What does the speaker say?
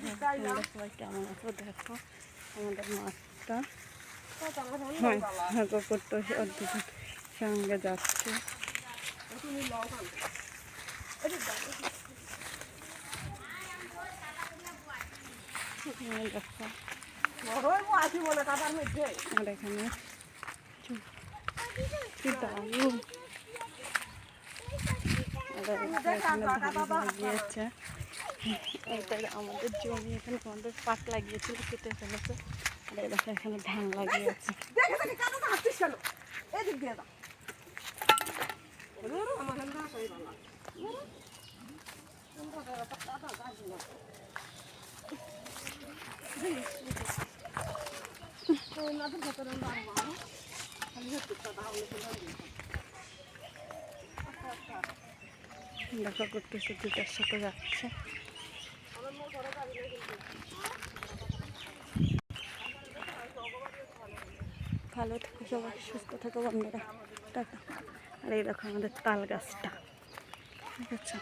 সবাই কেমন আছো দেখো আমাদের মাছটা দুজন সঙ্গে যাচ্ছে দেখো এটা আমাদের জমি, এখানে আমাদের পাট লাগিয়েছিল, কেটে ফেলেছে। আর দেখো, এখানে ধান লাগিয়েছে আমার দেখা করতেছে দুটার সাথে যাচ্ছে। ভালো থাকো সবাই, সুস্থ থাকো বন্ধুরা। টাটা। আর এই দেখো আমাদের তাল গাছটা। ঠিক আছে?